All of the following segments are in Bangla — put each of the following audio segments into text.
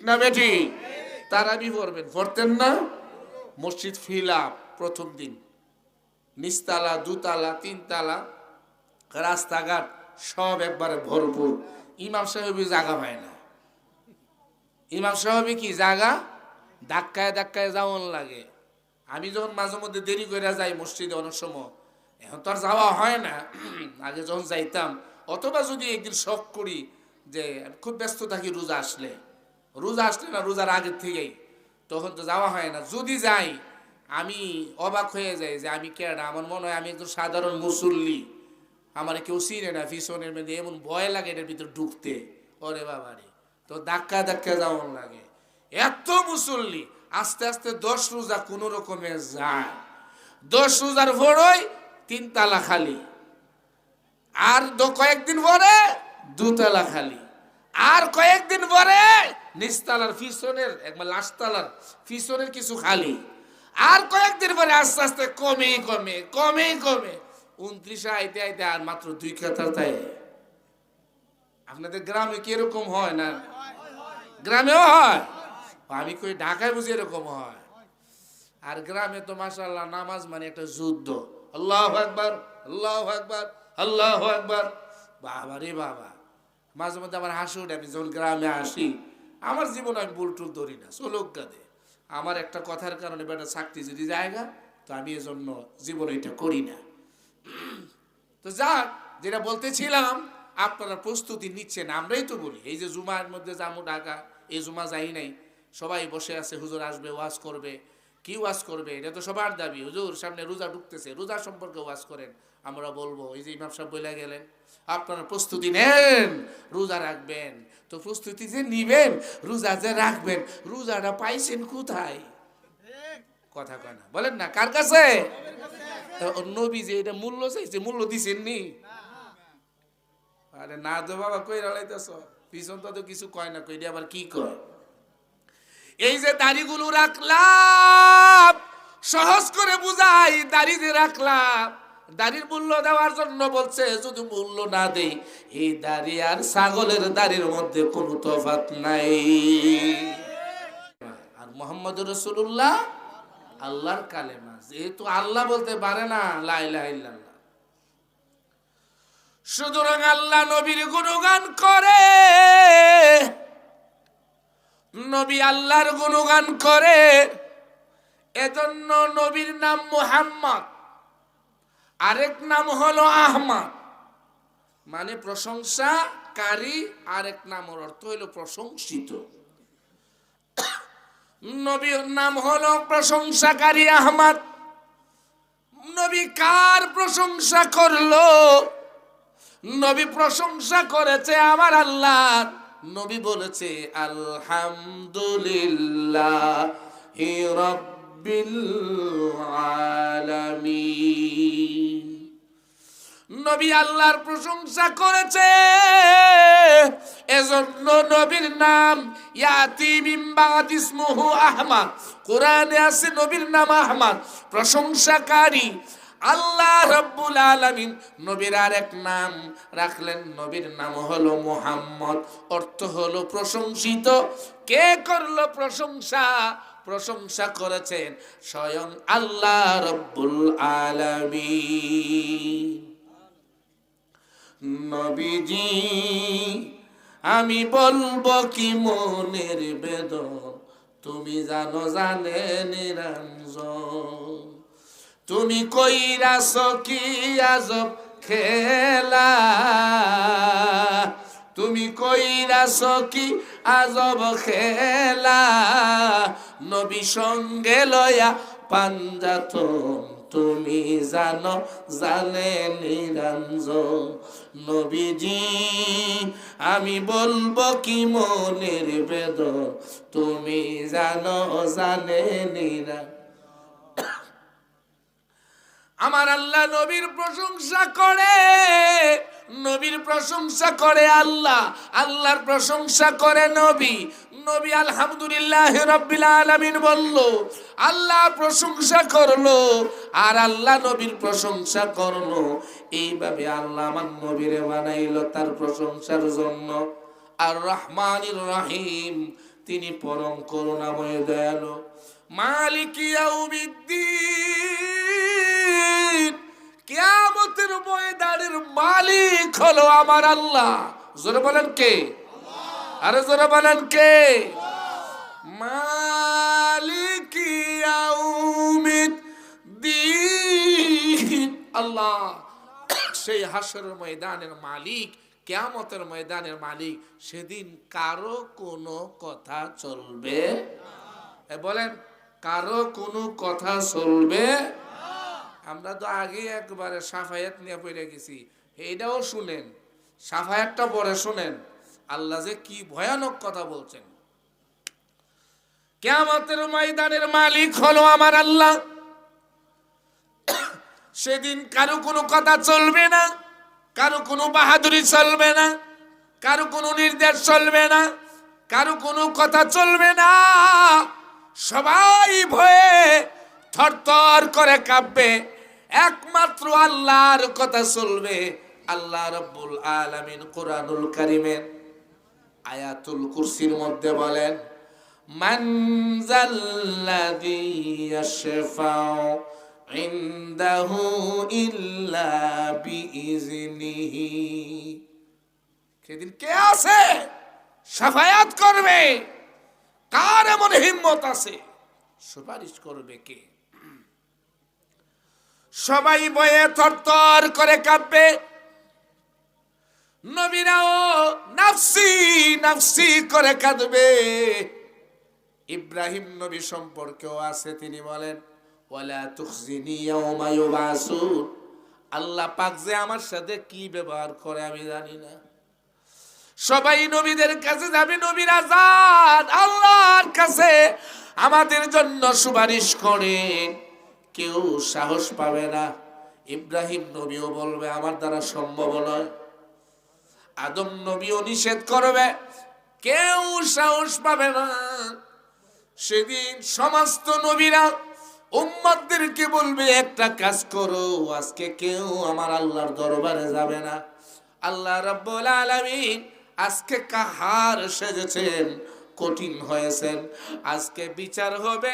না বেটি? তারাবি পড়বেন পড়তেন না? মসজিদ ফিলা, প্রথম দিন। নিচতলা, দুতলা, তিনতলা, রাস্তাঘাট সব একবারে ভরপুর। ইমাম সাহেবই জায়গা পায় না। ইমাম সাহেবই কি জায়গা ধাক্কায় ধাক্কায় যাওয়ান লাগে। আমি যখন মাঝে মধ্যে দেরি করে যাই মসজিদে অনেক সময়, এখন তো আর যাওয়া হয় না। আগে যখন যাইতাম, অথবা যদি একদিন শখ করি যে খুব ব্যস্ত থাকি রোজা আসলে। রোজা আসলে না, রোজার আগের থেকেই। তখন তো যাওয়া হয় না। যদি যাই, আমি অবাক হয়ে যাই যে আমি কেডা আমার মনে হয় আমি একজন সাধারণ মুসল্লি। আমার কেউ চিনে না পিছনের মধ্যে এমন ভয় লাগে এটার ভিতরে ঢুকতে। ওরে বাবারে তো ধাক্কা ধাক্কা যাওয়ার লাগে। এত মুসল্লি, আস্তে আস্তে দশ রোজা কোনো রকমে যায়। দশ রোজার ভোরই তিন তালা খালি। আর কয়েকদিন পরে দুতলা খালি। আর কয়েকদিন পরে নিচতলার পিছনের, একবার লাস্টতলার পিছনের কিছু খালি। আর কয়েকদিন পরে আস্তে আস্তে কমে কমে কমে কমে। উনত্রিশে আইতে আইতে আর মাত্র দুই কাতার তাই। আপনাদের গ্রামে কি এরকম হয় না? গ্রামেও হয়? আমি কই ঢাকায় বুঝি এরকম হয়। আর গ্রামে তো মাসাল্লাহ নামাজ মানে একটা যুদ্ধ। আল্লাহ একবার আল্লাহ একবার আল্লাহ একবার বাবা রে বাবা। মাঝে মধ্যে আমার হাসি উঠে, আমি যখন গ্রামে আসি আমার জীবন আমি বুলটুল ধরি না চলুক গাদে আমার একটা কথার কারণে বেটা চাকরি যদি জায়গা তো আমি এজন্য জীবন এটা করি না। তো যাক, যেটা বলতেছিলাম, আপনারা প্রস্তুতি নিচ্ছেন, আমরাই তো বলি। এই যে জুমার মধ্যে জামু ঢাকা এই জুমা যাই নাই, সবাই বসে আছে, হুজুর আসবে, ওয়াজ করবে। কি ওয়াজ করবে? এটা তো সবার দাবি। হুজুর, সামনে রোজা ঢুকতেছে, রোজা সম্পর্কে ওয়াজ করেন। আমরা বলব, এই যে ইমাম সাহেব বলে গেলেন, আপনারা প্রস্তুতি নেন, রোজা রাখবেন। তো প্রস্তুতি যে নিবেন, রোজা যে রাখবেন, রোজাটা পাইছেন কোথায়? কথা কয় না। বলেন না, কার কাছে? নবী যে এটা মূল্য চাইছে, মূল্য দিছেন নি আরে না তো বাবা কই রালাইতেছ পিছন তো কিছু কয় না কই আবার কি কয়? এই যে দাড়িগুলো রাখলাম, সহজ করে বুঝাই, দাড়ি যে রাখলাম দাড়ির মূল্য দেওয়ার জন্য বলছে, যদি মূল্য না দেই, এই দাড়ি আর ছাগলের দাড়ির মধ্যে কোনো তফাত নাই। আর মোহাম্মদ রসুল্লাহ আল্লাহর কালেমা। যেহেতু আল্লাহ বলতে পারে না লাইলা সুতরাং আল্লাহ নবীর গুণগান করে। নবী আল্লাহর গুণগান করে। এজন্য নবীর নাম মুহাম্মদ। আরেক নাম হলো আহমদ। মানে প্রশংসাকারী আরেক নামের অর্থ হলো প্রশংসিত। নবীর নাম হলো প্রশংসাকারী আহমাদ। নবী কার প্রশংসা করল? নবী প্রশংসা করেছে আমার আল্লাহ। নবী বলেছে, আলহামদুলিল্লাহ রব্বিল আলামিন। নবী আল্লাহর প্রশংসা করেছে। এজন্য নবীর নাম ইয়াতি মিম্বাদ ইসমুহু আহমদ। কোরআনে আছে নবীর নাম আহমদ। প্রশংসাকারী আল্লাহ রব্বুল আলামিন। নবীর আর এক নাম রাখলেন, নবীর নাম হলো মুহাম্মদ। অর্থ হলো প্রশংসিত। কে করল প্রশংসা? প্রশংসা করেছেন স্বয়ং আল্লাহ রব্বুল আলামিন। নবীজি, আমি বলব কি মনের বেদন, তুমি জানো জানে নিরঞ্জন। তুমি কইরাছ কি আজব খেলা তুমি কইরাছ কি আজব খেলা। নবী সঙ্গে লয়া পাঞ্জাতন তুমি জানো, জানে নিরঞ্জন। নবীজি, আমি বলব কি মনের বেদন? তুমি জানো, জানে নিরঞ্জন আমার আল্লাহ নবীর প্রশংসা করে। নবীর প্রশংসা করে আল্লাহ, আল্লাহর প্রশংসা করে নবী। নবী আলহামদুলিল্লাহ রব্বিল আলামিন বলল, আল্লাহ প্রশংসা করল আর আল্লাহ নবীর প্রশংসা করল। এইভাবে আল্লাহ আমার নবীরে বানাইলো তার প্রশংসার জন্য। আর রহমানির রহিম, তিনি পরম করুণাময় দয়ালু। মালিক ইয়াউমিদ্দিন। কিয়ামতের ময়দানের মালিক হলো আমার আল্লাহ। জোরে বলেন কে? আরে জোরে বলেন কে? মালিক আল্লাহ, সেই হাসরের ময়দানের মালিক, কেয়ামতের ময়দানের মালিক, সেদিন কারও কোনো কথা চলবে বলেন, কারও কোনো কথা চলবে আমরা তো আগে একবারে সাফায়াত নিয়ে পড়ে গেছি। এইটাও শুনেন, সাফায়াতটা পরে শুনেন, আল্লাহ যে কি ভয়ানক কথা বলছেন। কেয়ামতের ময়দানের মালিক হলো আমার আল্লাহ। সেদিন কারও কোনো কথা চলবে না, কারও কোনো বাহাদুরি চলবে না, কারও কোনো নির্দেশ চলবে না, কারও কোনো কথা চলবে না। সবাই ভয়ে থরথর করে কাঁপবে। একমাত্র আল্লাহর কথা চলবে আল্লাহ রব্বুল আলামিন কোরআনুল কারিমের আয়াতুল কুরসির মধ্যে বলেন, মান জাল্লাযী ইয়াশফাউ ইল্লা বিইজনিহি সেদিন কে আছে? সাফায়াত করবে। কার এমন হিম্মত আছে? সুপারিশ করবে কে? সবাই বয়ে থরথর করে কাঁপবে। নবীরাও নাফসি নাফসি করে কাঁদবে। ইব্রাহিম নবী সম্পর্কেও আছে, তিনি বলেন, ওয়ালা তুখজিনি আল্লাহ পাক যে আমার সাথে কি ব্যবহার করে আমি জানি না। সবাই নবীদের কাছে যাবে, নবীরা যান আল্লাহর কাছে। আমাদের জন্য সুপারিশ করেন কেউ সাহস পাবে না। ইব্রাহিম নবীও বলবে, আমার দ্বারা সম্ভব নয়। আদম নবীও নিষেধ করবে, কেউ সাহস পাবে না। সেদিন সমস্ত নবীরা উম্মতদেরকে বলবে, একটা কাজ করো, আজকে কেউ আমার আল্লাহর দরবারে যাবে না। আল্লাহ রাব্বুল আলামিন আজকে কাহার সেজেছেন কঠিন হয়েছেন। আজকে বিচার হবে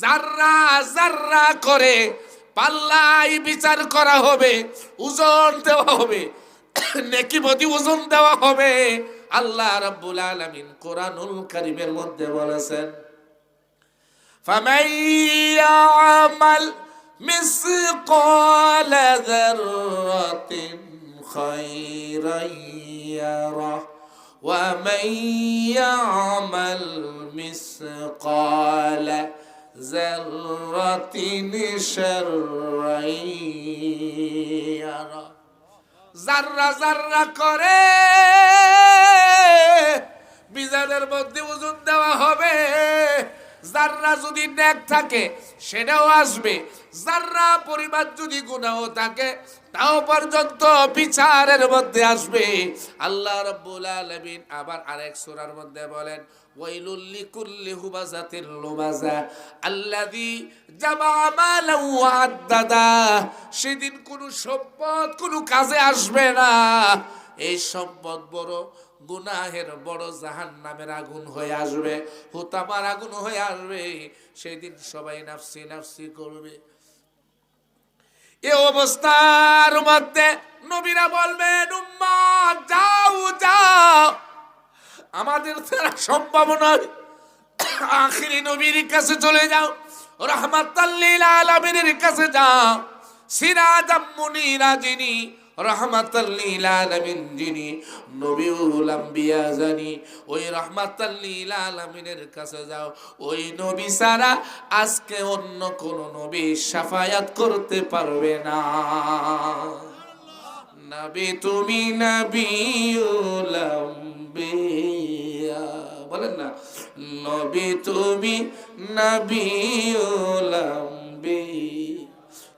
জাররা জাররা করে পাল্লাই বিচার করা হবে ওজন দেওয়া হবে, নেকি মতি ওজন দেওয়া হবে। আল্লাহ রাব্বুল আলামিন কোরআনুল কারীমের মধ্যে বলেছেন ফামাইয়ামাল মিসকাল যাররাতিন খায়রান ইয়ারা। ومن يعمل مثقال ذرة شرا يره জাররা জাররা করে বিজানের মধ্যে ওজন দেওয়া হবে জাররা যদি ন্যাক থাকে, সেটাও আসবে। জাররা পরিমাণ যদি গুণাও থাকে, তাও পর্যন্ত বিচারের মধ্যে আসবে। আল্লাহ রাব্বুল আলামিন আবার আরেক সূরার মধ্যে বলেন, ওয়াইলুল লিকুল্লি হুমাযাতিল লুমাযা আল্লাযী জামা মালান ওয়া আদ্দাদা। সেদিন কোনো সম্পদ, কোনো কাজে আসবে না। এই সম্পদ বড় গুনাহের বড় জাহান নামের আগুন হয়ে আসবে, হুতামার আগুন হয়ে আসবে। সেদিন সবাই নাফসি নাফসি করবে। এ অবস্থার মধ্যে নবীরা বলবেন উম্মাদ যাও যাও। আমাদের দ্বারা সম্ভব নয়। আখিরি নবীর কাছে চলে যাও রহমাতাল্লিল আলামিনের কাছে যাও। সিরাজাম মুনিরা যিনি রহমাতাল্লিল আলামিন যিনি নবীউল আম্বিয়া জানি, ওই রহমাতাল্লিল আলামিনের কাছে যাও। ওই নবী সারা আজকে অন্য কোন নবী সাফায়াত করতে পারবে না। নবী তুমি নবীউল বলেন না, নবী তুমি নবীউল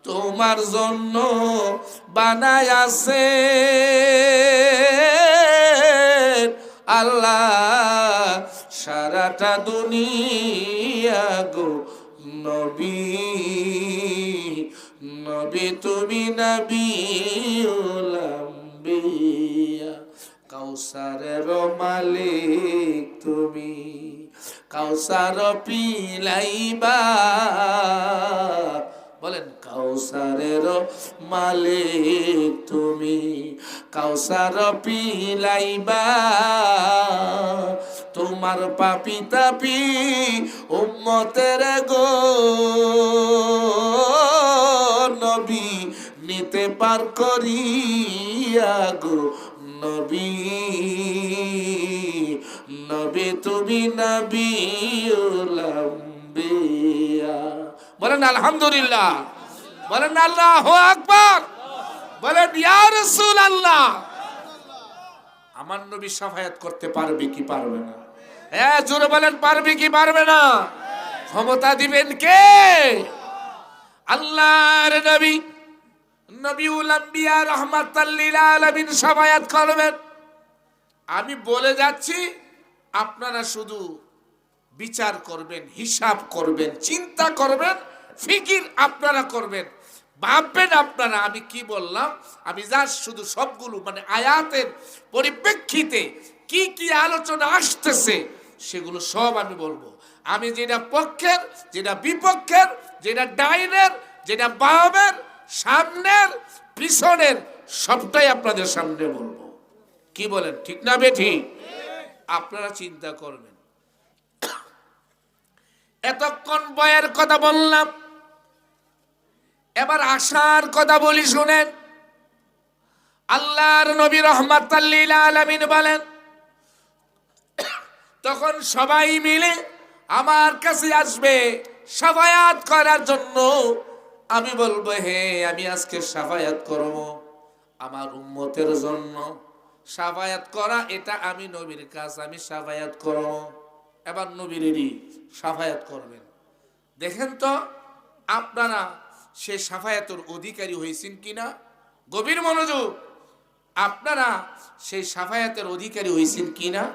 তোমার জন্য বানায় আছে। আল্লাহ সারাটা দুনিয়া গো নবী। নবী তুমি নবী কাউসারের মালিক তুমি। কাউসার পিলাইবা। বলেন কাউসারের মালিক তুমি। কাউসার পিলাইবা, তোমার পাপি তাপি উম্মতের গো। নবী নিতে পার করিয়া গো, নবী। নবী তুমি নবী বলেন আলহামদুলিল্লাহ। বলেন আল্লাহ আকবর। বলেন, ইয়া রাসূল আল্লাহ আমার নবী সাফায়াত করতে পারবে কি পারবে না? হ্যাঁ জোরে বলেন, পারবে কি পারবে না? ক্ষমতা দিবেন কে? আল্লাহর নবী, নবীউল আম্বিয়া রহমাতাল্লিল আলামিন সাফায়াত করবেন। আমি বলে যাচ্ছি, আপনারা শুধু বিচার করবেন, হিসাব করবেন, চিন্তা করবেন ফিকির আপনারা করবেন। ভাববেন আপনারা, আমি কি বললাম? আমি যা শুধু সবগুলো মানে আয়াতের পরিপ্রেক্ষিতে কি কি আলোচনা আসতেছে, সেগুলো সব আমি বলব। আমি যেটা পক্ষের, যেটা বিপক্ষের, যেটা ডাইনের, যেটা বামের, সামনের, পিছনের, সবটাই আপনাদের সামনে বলব। কি বলেন, ঠিক না বেঠি? আপনারা চিন্তা করবেন। এতক্ষণ বয়ের কথা বললাম এবার আশার কথা বলি, শুনেন। আল্লাহর নবী রহমাতাল্লিল আলামিন বলেন, তখন সবাই মিলে আমার কাছে আসবে সাফায়াত করার জন্য। আমি বলব, হে, আমি আজকে সাফায়াত করব আমার উম্মতের জন্য। সাফায়াত করা, এটা আমি নবীর কাজ, আমি সাফায়াত করব। এবার নবীরেরই সাফায়াত করবেন। দেখেন তো, আপনারা সে সাফায়াতের অধিকারী হয়েছেন কিনা? গভীর মনোযোগ। আপনারা সেই সাফায়াতের অধিকারী হয়েছেন কিনা?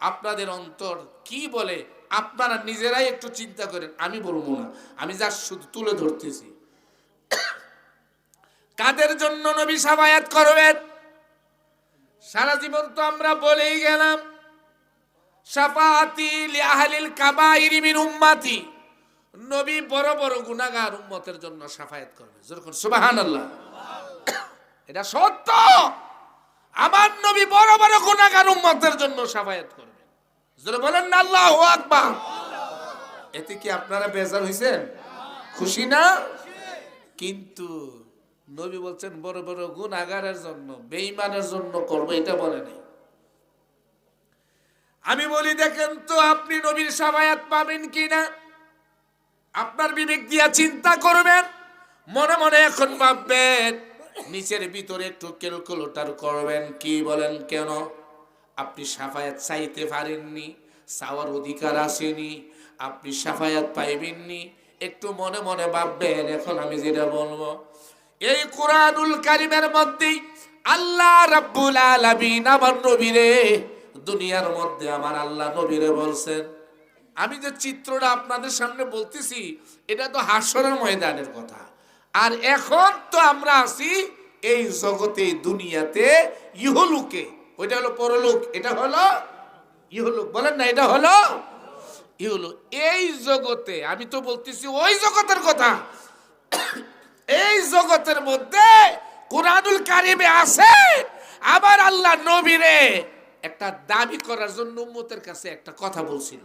আপনাদের অন্তর কি বলে? আপনারা নিজেরাই একটু চিন্তা করেন। আমি বলব না। আমি যা শুধু তুলে ধরতেছি। কাদের জন্য নবী সাফায়াত করবেন? সারা জীবন তো আমরা বলেই গেলাম সাফাতি লিআহলিল কাবাইরি মিন উম্মতি। নবী বড় বড় গুনাহগার উম্মতের জন্য সাফায়াত করবে। যেরকম সুবহানাল্লাহ। এটা সত্য। আমার নবী বড় বড় গুনাহগার উম্মতের জন্য সাফায়াত করবে। বলেন না, আল্লাহু আকবার। এতে কি আপনারা বেজার হইছেন? খুশি না? কিন্তু নবী বলছেন, বড় বড় গুনাহগারের জন্য, বেঈমানের জন্য করবে, এটা বলে আমি বলি, দেখেন তো আপনি নবীর সাফায়াত পাবেন কিনা? আপনার বিবেক দিয়া চিন্তা করবেন, মনে মনে এখন ভাববেন, নিচের ভিতরে একটু ক্যালকুলেটর করবেন, কি বলেন কেন? আপনি সাফায়াত চাইতে পারেননি, চাওয়ার অধিকার আসেনি, আপনি সাফায়াত পাইবেননি, একটু মনে মনে ভাববেন, এখন আমি যেটা বলব, এই কোরআনুল কারিমের মধ্যেই আল্লাহ রাব্বুল আলামিন আমার নবীরে, দুনিয়ার মধ্যে আমার আল্লাহ নবীরে বলছেন আমি যে চিত্রটা আপনাদের সামনে বলতেছি, এটা তো হাস্যরের ময়দানের কথা। আর এখন তো আমরা আছি এই জগতে দুনিয়াতে, ইহলুকে। ওইটা হলো পরলোক, এটা হলো ইহলুক। বলেন না, এটা হলো ইহলুক। এই জগতে, আমি তো বলতেছি ওই জগতের কথা। এই জগতের মধ্যে কোরআনুল কারিমে আছে আবার আল্লাহ নবীরে। একটা দাবি করার জন্য উম্মতের কাছে একটা কথা বলছিল।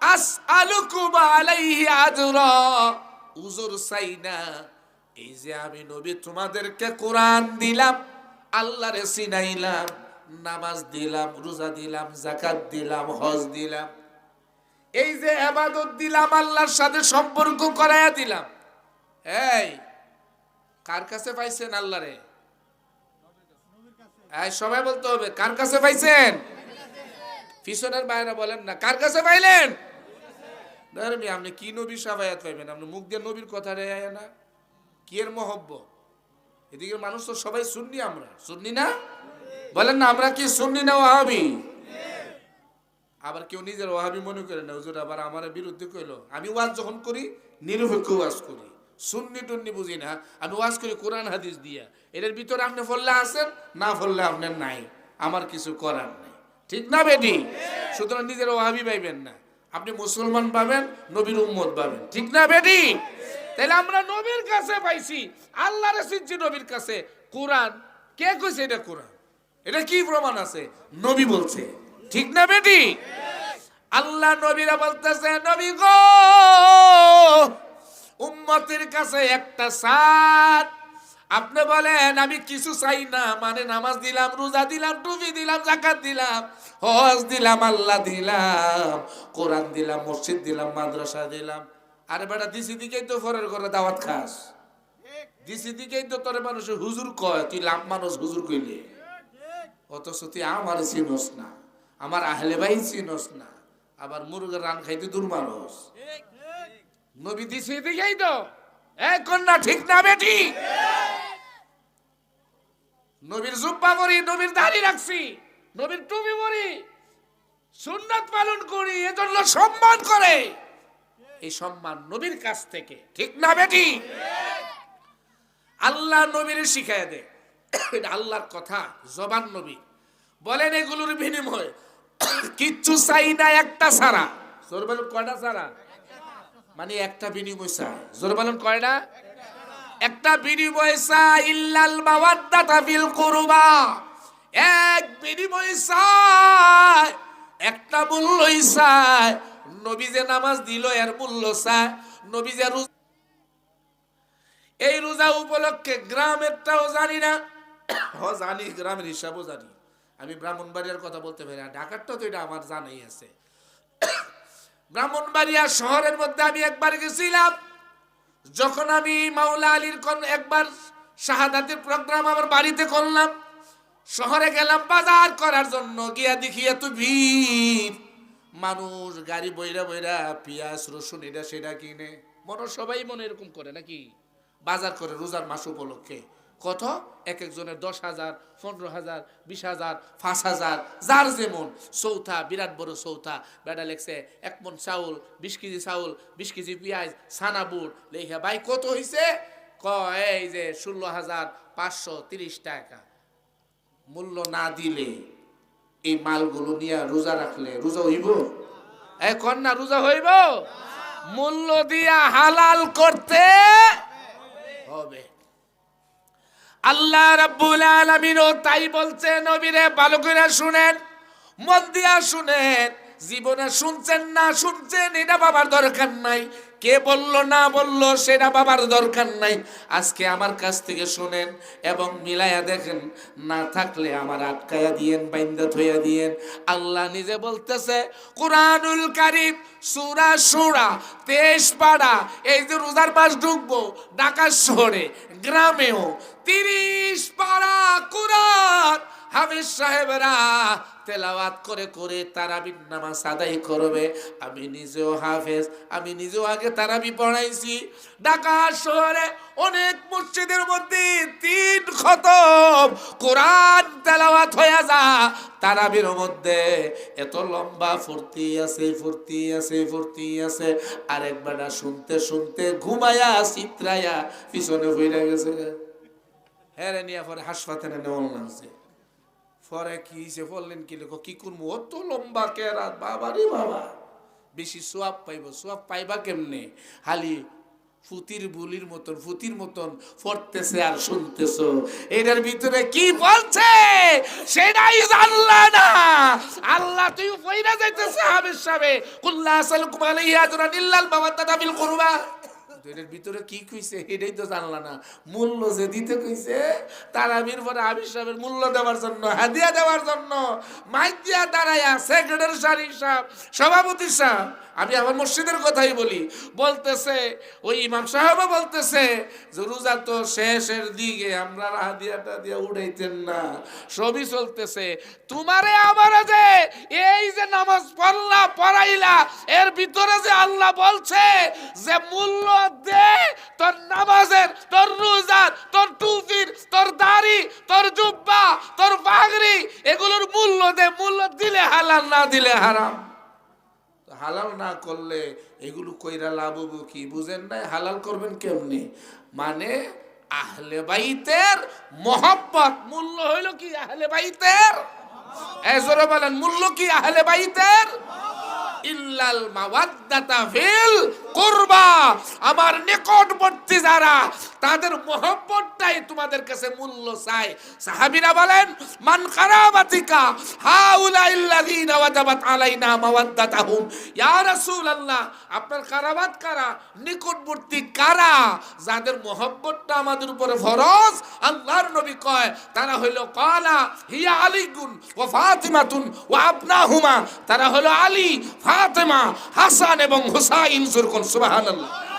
আসআলুকুম আলাইহি আজরা। উজুর সাইনা, এই যে আমি নবী তোমাদেরকে কোরআন দিলাম, আল্লাহরে সিনাইলাম, নামাজ দিলাম, রোজা দিলাম জাকাত দিলাম, হজ দিলাম। এই যে আবাদত দিলাম, আল্লাহর সাথে সম্পর্ক করাইয়া দিলাম। এই, কার কাছে পাইছেন আল্লাহরে? এই, সবাই বলতে হবে, কার কাছে পাইছেন? পিছনের বাইরে বলেন না, কার কাছে পাইলেন? ধর্মী আপনি কি নবী সাফায়াত পাইবেন? আপনি মুখ দিয়ে নবীর কথা রে না? কি এর মহব্ব এদিকে মানুষ তো সবাই শুননি আমরা। শুননি না? বলেন না, আমরা কি শুননি না ওহাবি আবার কেউ নিজের ওহাবি মনে করে না, হুজুর আবার আমার বিরুদ্ধে কইলো, আমি ওয়াজ যখন করি, নিরপেক্ষ ওয়াজ করি। সুন্নি টুন্নি বুঝি না, আমি ওয়াজ করি কোরআন হাদিস দিয়া। এটার ভিতরে আপনি ফললে আছেন, না ফললে আপনার নাই। আমার কিছু করার নাই। ঠিক না বেটি? সুতরাং নিজের ওহাবি পাইবেন না। আপনি মুসলমান পাবেন, নবীর উম্মত পাবেন। ঠিক না, বেটি? তাহলে আমরা নবীর কাছে পাইছি, আল্লাহর সিদ্ধি নবীর কাছে। কোরআন, কে কইছে এটা কোরআন? এটা কি প্রমাণ আছে? নবী বলছে। ঠিক না, বেটি? আল্লাহ নবীরা বলতেছে, নবী গো, উম্মতের কাছে একটা সাত আপনি বলেন আমি কিছু চাই না মানে নামাজ দিলাম রোজা দিলাম টুপি দিলাম জাকাত দিলাম হজ দিলাম আল্লাহ দিলাম কোরআন দিলাম মসজিদ দিলাম মাদ্রাসা দিলাম। আরে বেটা দিছি দিকেই তো ফরের করে দাওয়াত খাস। দিছি দিকেই তো তোর মানুষ হুজুর কয় তুই লাভ মানুষ হুজুর কইলে। অথচ তুই আমার চিনস না আমার আহলে ভাই চিনস না আবার মুরগের রান খাইতে দূর মানুষ নবী দিছে দিকেই তো। এ কন্যা, ঠিক না বেটি? নবীর জুব্বা পরি, নবীর দাড়ি রাখছি, নবীর টুপি পরি, সুন্নাত পালন করি, এজন্য সম্মান করে। এই সম্মান নবীর কাছ থেকে, ঠিক না বেটি? আল্লাহ নবীর শিখায় দে। আল্লাহর কথা, জবান নবী। বলেন এগুলোর বিনিময়, কিচ্ছু চাই না একটা সারা। জোর বলুন, কয়টা সারা? মানে একটা বিনিময় চাই। জোর বলুন কয়টা একটা বিনিময় চাই ইল্লাল মাওয়াদ্দাতা ফিল কুরবা। এক বিনিময় চাই, একটা মূল্যই চাই। নবী যে নামাজ দিল, এর মূল্য চাই। নবী যে রোজা এই রোজা উপলক্ষে গ্রামেরটাও জানি না। হ, জানি, গ্রামের হিসাবও জানি। আমি ব্রাহ্মণবাড়িয়ার কথা বলতে পারি না। ঢাকারটা তো এটা আমার জানাই আছে। ব্রাহ্মণবাড়িয়া শহরের মধ্যে আমি একবার গেছিলাম। যখন আমি মাওলা আলীর একবার শাহাদাতের প্রোগ্রাম আমার বাড়িতে করলাম। শহরে গেলাম বাজার করার জন্য, গিয়া দেখি এত ভিড়। মানুষ গাড়ি বইরা বইরা পেঁয়াজ, রসুন, এটা সেটা কিনে। মনে সবাই মনে এরকম করে নাকি? বাজার করে রোজার মাস উপলক্ষে। কত? এক একজনের দশ হাজার, পনেরো হাজার, বিশ হাজার, পাঁচ হাজার, যার যেমন। চৌথা, বিরাট বড় চৌথা। বেটা লেখছে, এক মন চাউল, বিশ কেজি চাউল, বিশ কেজি পেঁয়াজ, ছানা বুট। ভাই, কত হয়েছে ক এই যে ষোলো হাজার পাঁচশো তিরিশ টাকা। মূল্য না দিলে এই মালগুলো নিয়ে রোজা রাখলে রোজা হইব? এই কন্যা রোজা হইব? মূল্য দিয়া হালাল করতে হবে। আল্লাহ রাব্বুল আলামিনও তাই বলছেন নবীরে ভালো করে শুনেন মন দিয়া শুনেন। জীবনে শুনছেন না শুনছেন, এটা বাবার দরকার নাই। কে বলল, না বলল, সেটা বাবার দরকার নাই। আজকে আমার কাছ থেকে শোনেন এবং মিলাইয়া দেখেন, না থাকলে আমার আটকায়া দিয়েন, বাইন্দা থইয়া দিয়েন। আল্লাহ নিজে বলতেছে, কোরআনুল কারিম, সুরা সুরা, তেইশ পাড়া, এই যে রোজার পাশ ঢুকবো ঢাকা শহরে, গ্রামেও, তিরিশ পাড়া কোরআন। হাফিজ সাহেবরা তেলাওয়াত করে করে তারাবির নামাজ আদায় করবে। আমি নিজেও হাফেজ, আমি নিজেও আগে তারাবি পড়াইছি। ঢাকা শহরে অনেক মসজিদের মধ্যে তিন খতম, কোরআন তেলাওয়াত হয়ে যা তারাবির মধ্যে। এত লম্বা ফুর্তি আছে ফুর্তি আছে ফুর্তি আছে। আরেক বেটা শুনতে শুনতে ঘুমায়া চিত্রায়া পিছনে হইয়া গেছে হ্যাঁ নিয়ে পরে হাসপাতালে নেওয়া লাগছে পরে কি হিসে বললেন কি লেখো, কি করব অত লম্বা কেরাত, বাবা বাবা। বেশি সোয়াব পাইব, সোয়াব পাইবা কেমনে? হালি ফুতির বুলির মতন, ফুতির মতন পড়তেছে আর শুনতেছো। এটার ভিতরে কি বলছে? সেটাই জানলা না। আল্লাহ তুই পয়রা যাইতেছে হাবের সাবে কুল্লা আসালুকুম আলাইহি আজরান ইল্লাল মাওয়াদ্দাতা বিল কুরবা। তো ভিতরে কি কইছে? এটাই তো জানলা না। মূল্য যে দিতে কইছে তারাবির পরে আবির সাহেবের মূল্য দেওয়ার জন্য, হাদিয়া দেওয়ার জন্য মাইক দিয়া দাঁড়াইয়া সেক্রেটারি সাহেব, সভাপতি সাহেব আমি আমার মসজিদের কথাই বলি। বলতেছে, ওই ইমাম সাহেবও বলতেছে, যে রোজা তো শেষের দিকে, আমরা হাদিয়াটা দিয়ে উড়াইতেন না। সবই চলতেছে। তোমারে আমারে যে এই যে নামাজ পড়লা, পড়াইলা, এর ভিতরে যে আল্লাহ বলছে যে মূল্য দে তোর নামাজের, তোর রোজার, তোর টুপির, তোর দাড়ি, তোর জুব্বা, তোর পাগড়ি এগুলোর মূল্য দে। মূল্য দিলে হালাল, না দিলে হারাম। হালাল না করলে এগুলো কইরা লাভ হব কি? বুঝেন নাই? হালাল করবেন কেমনি? মানে আহলে বাইতের মহব্বত মূল্য হইল কি আহলে বাইতের? এজরে বলেন, মূল্য কি আহলে বাইতের? ইল্লাল মাওয়াদ্দাতা ফিল কুরবা। আমার নিকটবর্তী যারা, তাদের মহব্বতটাই তোমাদের কাছে মূল্য চাই। সাহাবীরা বলেন, মান কারাবাতিকা হাউলা ইল্লাযিনা ওয়াজাবাত আলাইনা মাওয়াদ্দাতাহুম। ইয়া রাসূলুল্লাহ, আপনার কারাবাত কারা? নিকটবর্তী কারা? যাদের মহব্বতটা আমাদের উপরে ফরজ, আল্লাহর নবী কয়, তারা হইল কালা হিয়া আলীগুন ও ফাতিমাতুন ও আবনাহুমা। তারা হলো আলী, ফাতেমা, হাসান এবং হুসাইন জুরকুন সুবহানাল্লাহ।